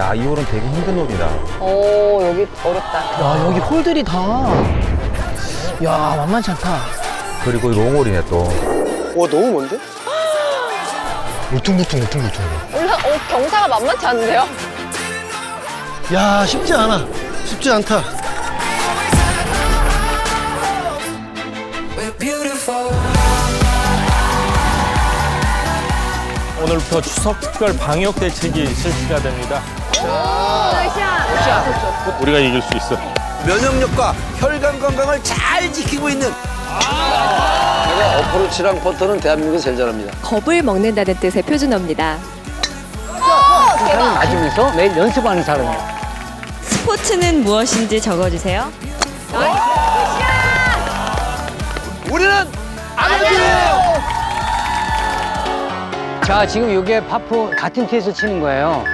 야, 이 홀은 되게 힘든 홀이다. 오 여기 어렵다. 야 여기 홀들이 다. 야 만만치 않다. 그리고 이 롱홀이네 또. 와 너무 먼데? 울퉁불퉁 울퉁불퉁. 올라 어 경사가 만만치 않은데요? 야 쉽지 않아. 쉽지 않다. 오늘부터 추석 특별 방역 대책이 실시가 됩니다. 우리가 이길 수 있어. 면역력과 혈관 건강을 잘 지키고 있는 내가 어프로치랑 퍼터는 대한민국에서 제일 잘합니다. 겁을 먹는다는 뜻의 표준어입니다. 맞으면서 매일 연습하는 사람이야. 스포츠는 무엇인지 적어주세요. 우리는 아멘이에요. 자 지금 이게 파프 같은 티에서 치는 거예요.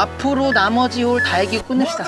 앞으로 나머지 홀 다 이기고 끝냅시다.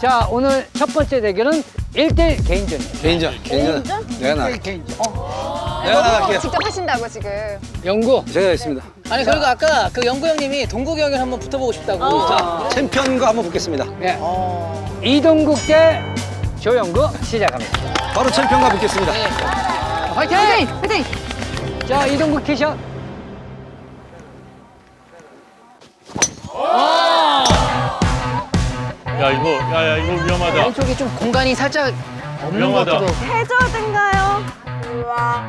자 오늘 첫 번째 대결은 1대1 개인전이에요. 개인전, 개인전. 내가 나, 1대1 개인전. 내가 나갈게요. 직접 하신다고 지금. 영구. 제가 있습니다. 아니 그리고 아까 그 영구 형님이 동국이 형을 한번 붙어보고 싶다고. 자, 챔피언과 한번 붙겠습니다. 네. 이동국 대 조영구 시작합니다. 바로 챔피언과 붙겠습니다. 화이팅! 화이팅! 자 이동국. 야 이거 야야 이거 위험하다. 왼쪽이 좀 공간이 살짝 없는 것 위험하다. 같기도. 해저든가요?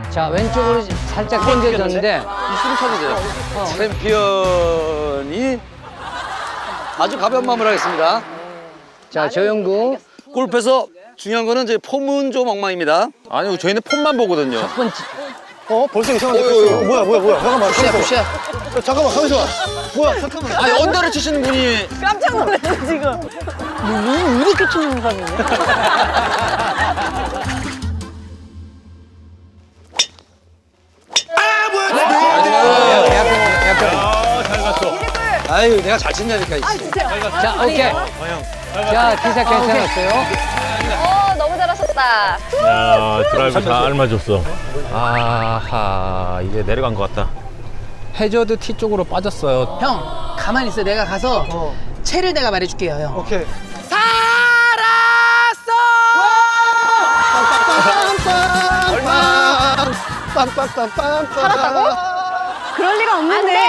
자 왼쪽으로 살짝 당겨졌는데 쳐도 돼요. 챔피언이 아주 가벼운 마음을 하겠습니다. 자 조영구 골프에서 중요한 거는 이제 폼은 좀 엉망입니다. 아니, 저희는 폼만 보거든요. 첫 번째 어 벌써 이상한데. 어, 뭐야 뭐야 뭐야. 잠깐만. 푸시야 잠깐만. 푸시야. 어, 잠깐만 가만있어 봐. 뭐야 잠깐만. 아니 언더를 치시는 분이 깜짝 놀랐어 지금. 왜 이렇게 치는 사람이냐? 아잘 갔어. 아유 내가 잘 친다니까. 이씨. 자 오케이. 자 티샷 괜찮았어요. 어 너무 잘하셨다. 야 드라이브 다 알맞았어. 아하, 이제 내려간 것 같다. 해저드 티 쪽으로 빠졌어요. 형 가만히 있어. 내가 가서 채를 내가 말해줄게요 형. 오케이. 빰빰빰빰빰. 살았다고? 그럴 리가 없는데.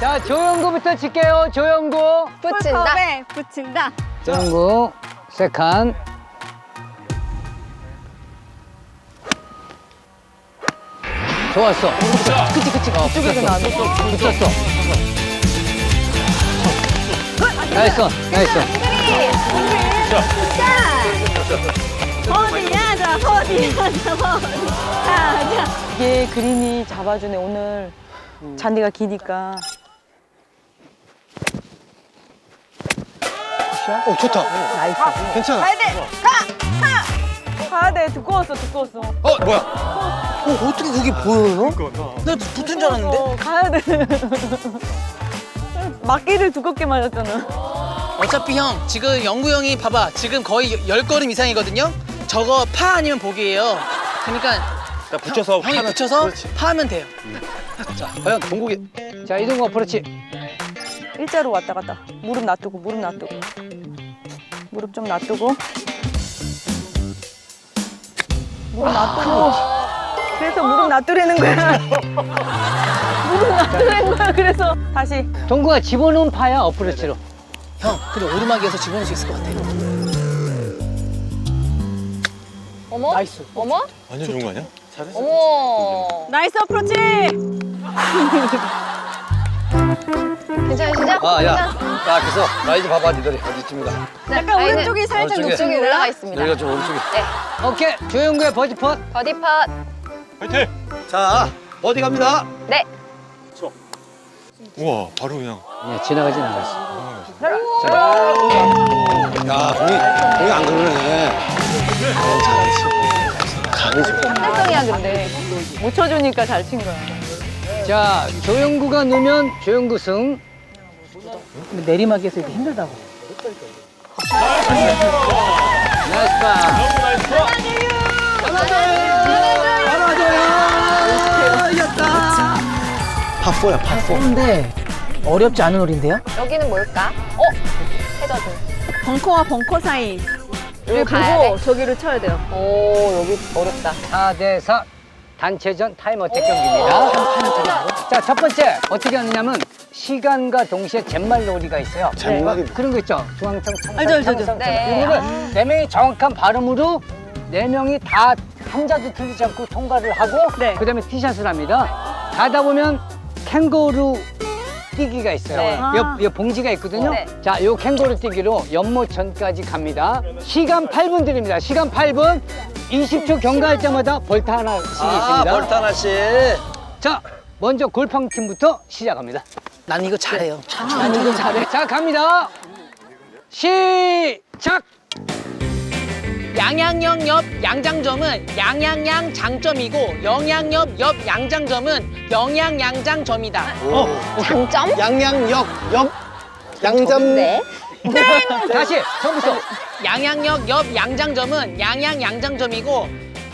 자 조영구부터 칠게요. 조영구. 붙인다. 컵에 붙인다. 조영구 세칸. 좋았어. 그치 그치. 어, 붙었어. 붙었어. 나이스 나이스. 어디야, 저 어디야, 저 자, 이게 그린이 잡아주네 오늘 잔디가 기니까 어 좋다. 나이스 괜찮아. 가야 돼 가! 가! 가야 돼 두꺼웠어 두꺼웠어 어 뭐야? 어 어떻게 그게 보여요? 나 붙은 줄 알았는데. 어 가야 돼 막기를 두껍게 맞았잖아 어차피 형 지금 영구 형이 봐봐 지금 거의 열 걸음 이상이거든요. 저거 파 아니면 복이에요. 그러니까 자 붙여서 형이 파는 붙여서 파하면 돼요. 자 과연 동국이 자 이동국 어프로치. 일자로 왔다 갔다 무릎 놔두고 무릎 놔두고 무릎 좀 놔두고 무릎 놔두고 그래서 무릎 놔두라는 거야 무릎 놔두라는 거야 그래서 다시 동구가 집어넣은 파야 어프로치로. 형 근데 오르막에서 집어넣을 수 있을 것 같아. 어머. 나이스. 어머. 완전 좋은 거 아니야? 어머. 나이스 어프로치 괜찮으시죠? 아야 야 그래서 나 이제 봐봐 니들이 어디쯤인가 약간 라인은 오른쪽이 살짝 오른쪽에. 높이 쪽에 올라가 있습니다. 여기가 좀 오른쪽에 오케이 조영구의 버디 펫. 버디 팟. 화이팅! 자 어디 갑니다 네. 우와 바로 그냥. 예 지나가진 않았어. 야 공이 공이 안 그러네 한 달성이야 근데. 못 쳐주니까 잘 친 거야 자 조영구가 넣으면 조영구 승. 근데 내리막에서 이렇게 힘들다고. 나이스 파. 파포야 파포. 근데 어렵지 않은 홀인데요? 여기는 뭘까? 어? 해저드. 벙커와 벙커 사이. 여기 를 가야 보고 돼? 저기를 쳐야 돼요. 오, 여기 어렵다. 4대 4 단체전 타임 어택 경기입니다. 자, 첫 번째 어떻게 하느냐면 시간과 동시에 잿말놀이가 있어요. 잿말이 그런 거 있죠. 중앙청 청산 알죠, 알죠, 알죠. 네. 이거를 네 명이 정확한 발음으로 네 명이 다 한자도 틀리지 않고 통과를 하고 네. 그다음에 티샷을 합니다. 가다 보면 캥거루 뛰기가 있어요. 네. 옆, 옆 봉지가 있거든요. 네. 자, 요 캥거루 뛰기로 연모천까지 갑니다. 시간 8분 드립니다. 시간 8분. 20초 경과할 때마다 벌타 하나씩 아, 있습니다. 벌타 하나씩. 자, 먼저 골팡 팀부터 시작합니다. 난 이거 잘해요. 난 이거 잘해. 자, 갑니다. 시작. 양양역 옆 양장점은 양양양 장점이고 영양역 옆 양장점은 영양양장점이다. 장점? 양양역 옆 양잠 네. 다시 처음부터. 양양역 옆 양장점은 양양양장점이고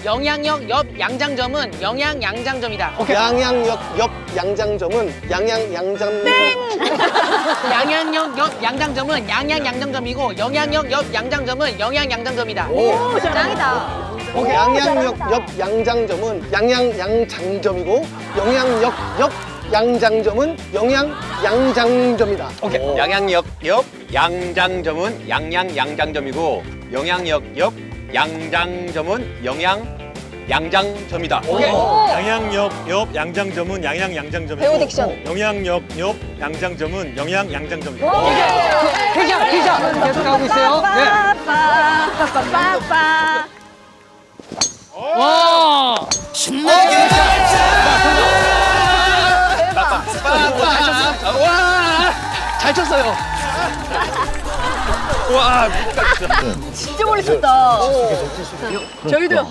영양역 옆 양장점은 영양 양장점이다. 양양역 옆 양장점은 양양 양잠 양양역 옆 양장점은 양양 양장점이고 영양역 옆 양장점은 영양 양장점이다. 오, 짱이다. 오케이 양양역 옆 양장점은 양양 양장점이고 영양역 옆 양장점은 영양 양장점이다. 오케이. 양양역 옆 양장점은 양양 양장점이고 영양역 옆 양장점은 영양 양장점이다. 양양역 옆 양장점은 양양 양장점이고 배우 딕션. 영양역 옆 양장점은 영양 양장점이고 티샷, 티샷. 계속 가고 있어요. 네. 빠빠빠빠. 와. 잘 쳤어요. 진짜 멀리 쳤다. 저희도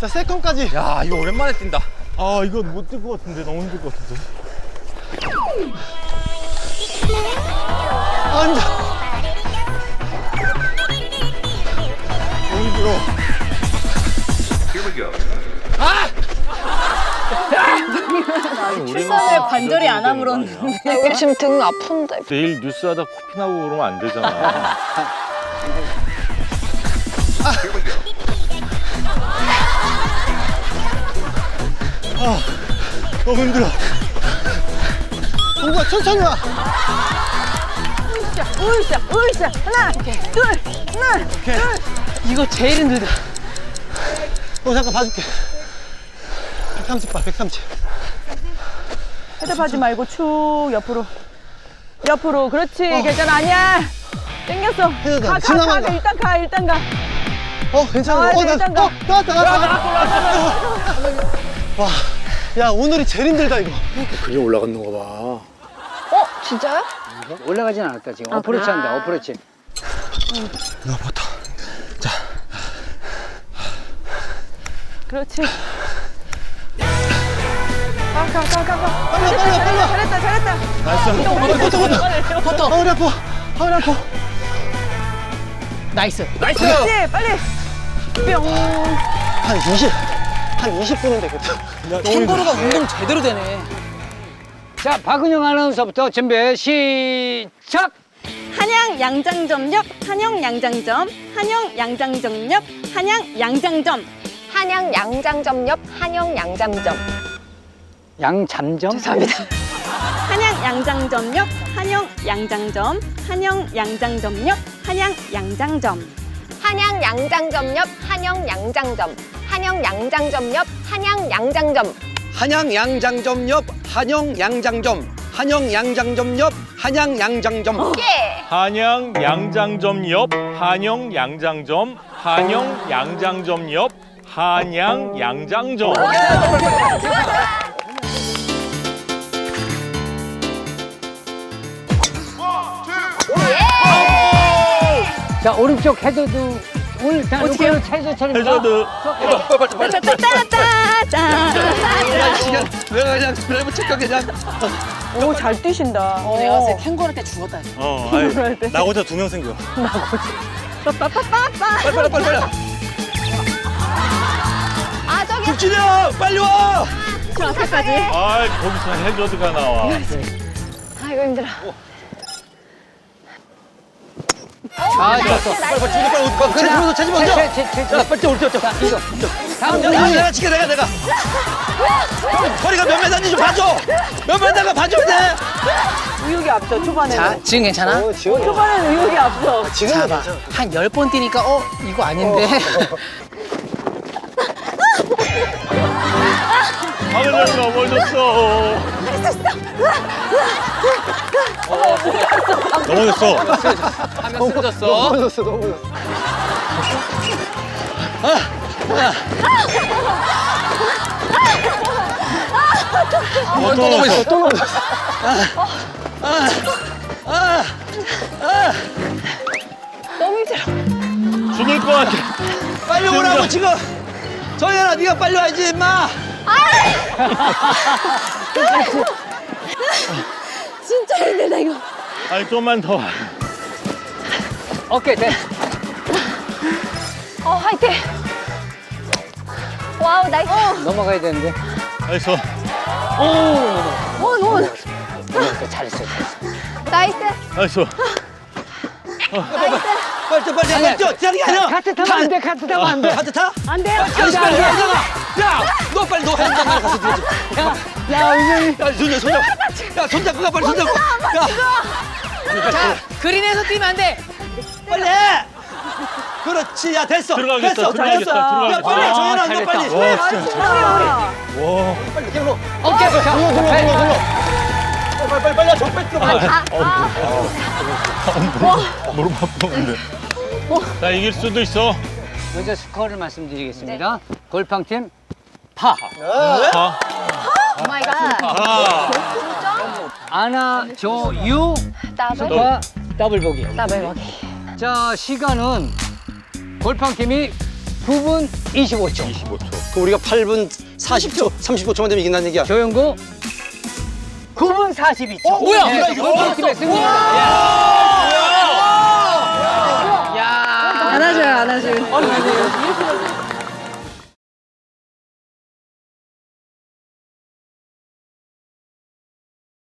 자 세컨까지. 야 이거 오랜만에 뛴다. 아 이건 못뛸것 같은데 너무 힘들 것 같은데 앉아. 너무 힘들어 출산에 관절이 안 아물었는데. 나 여기 지금 등 아픈데. 내일 뉴스 하다 코피 나고 그러면 안 되잖아 너무 힘들어. 동구야 천천히 와. 으쌰, 으쌰. 하나, 둘, 하나, 둘. 이거 제일 힘들다. 어 잠깐 봐줄게. 130발 130. 헤드하지 말고 축 옆으로. 옆으로. 그렇지. 괜찮아. 아니야. 땡겼어. 헤드다. 가, 가, 가, 지나간다. 가. 일단 가, 일단 가. 어 괜찮아. 아, 어, 나, 일단 가. 어 나왔다 나왔다. 와, 야 오늘이 제일 힘들다 이거. 어? 진짜요? 올라가진 않았다 지금. 어프로치 한다. 어프로치. 그렇지. 가, 가, 가, 가, 가. 빨리 와, 빨리 와, 빨리 와. 잘했다, 잘했다. 버터 버터 버터. 허리 아파. 허리 아파. 나이스. 그렇지, 빨리. 뿅. 한 20. 한 20분은 되겠다. 캥거루가 운동 제대로 되네. 자, 박은영 아나운서부터 준비 시작. 한양 양장점 옆 한영 양장점. 한영 양장점 옆 한양 양장점. 한양 양장점 옆 한영 양장점. 양잠점. 죄송합니다. 한양 양장점 옆 한영 양장점. 한영 양장점 옆 한양 양장점. 한양 양장점 옆 한영 양장점. 한영 양장점 옆 한양 양장점. 한양 양장점 옆 한영 양장점. 한영 양장점 옆 한양 양장점. 예! 한양 양장점 옆 한영 양장점 한영 양장점 옆 한양 양장점 자, 오른쪽 헤드도 오늘 다 어떻게 해요? 처리입니다. 해저드 따따따따따. 내가 그냥 드라이브 체크 그냥. 오, 잘 뛰신다. 내가 봤을 때 캥거루 때 죽었다. 어 아니 나 혼자 두 명 생겨 빨리 빨리 빨리 빨리. 아, 저기 김진영 빨리 와. 저 앞에까지. 아 거기서 해저드가 나와. 아이고 힘들어. 아, 좋았어. 빨리 빨리 빨리 빨리 빨리 체지 먼저 체지 먼저 체, 체. 야 빨리 뛰어 뛰어 자, 이거. 다음 야, 야, 분이 내가 지켜 내가 내가 허리가 몇 메다인지 좀 봐줘 몇 메다가 봐줘야 돼 의욕이 앞서 초반에는. 지금 괜찮아? 초반에는 의욕이 앞서. 지금은 봐. 한열 번 뛰니까 어 이거 아닌데. 하늘을 넘어졌어. 넘어졌어. 하면 쓰러졌어. 넘어졌어 넘어졌어 또 넘어졌어. 또 넘어졌어 너무 힘들어. 죽을 것 같아. 빨리 오라고 지금 정현아 네가 빨리 와야지 임마 진짜 힘들다 이거. 아니 좀만 더. 오케이, 돼. 어 화이팅. 와우 나이스. 넘어가야 되는데. 알았어. 오 너무 잘했어, 잘했어. 나이스. 알았어. 나이스. 빨리 뛰어 빨리 뛰어 빨리 뛰는 게 아니야 카트 타면 안 돼, 카트 타면 안 돼. 카트 타? 안 돼요. 야, 안 돼, 빨리 안 돼. 야 너 빨리 너 현장 가서 뛰어야지 야, 야, 은영이. 야 손잡 손잡 야 손잡고 가 빨리 손잡고 야 자 그린에서 뛰면 안 돼. 빨리 해 그렇지 야 됐어 들어가겠다. 됐어 들어가겠다. 야 들어가겠다. 빨리 정현아 너 잘했다. 빨리 와 진짜. 와. 빨리 뛰어 오케이, 자, 네. 빨리 빨리 빨리 정 빨리 들어가 무릎 아프는데. 자 이길 수도 있어. 먼저 스코어를 말씀드리겠습니다. 골팡팀 파. 아. 오 마이 갓. 아. 아나, 조, 유, 더블. 와 더블 보기. 더블 먹이. 자, 시간은 골팡팀이 9분 25초. 25초. 그 우리가 8분 40초 35초만 되면 이긴다는 얘기야 조영구 9분 42초. 어, 뭐야? 네, 뭐야, 이거? 골팡팀의 승리. 야. 안아줘요, 안아줘요.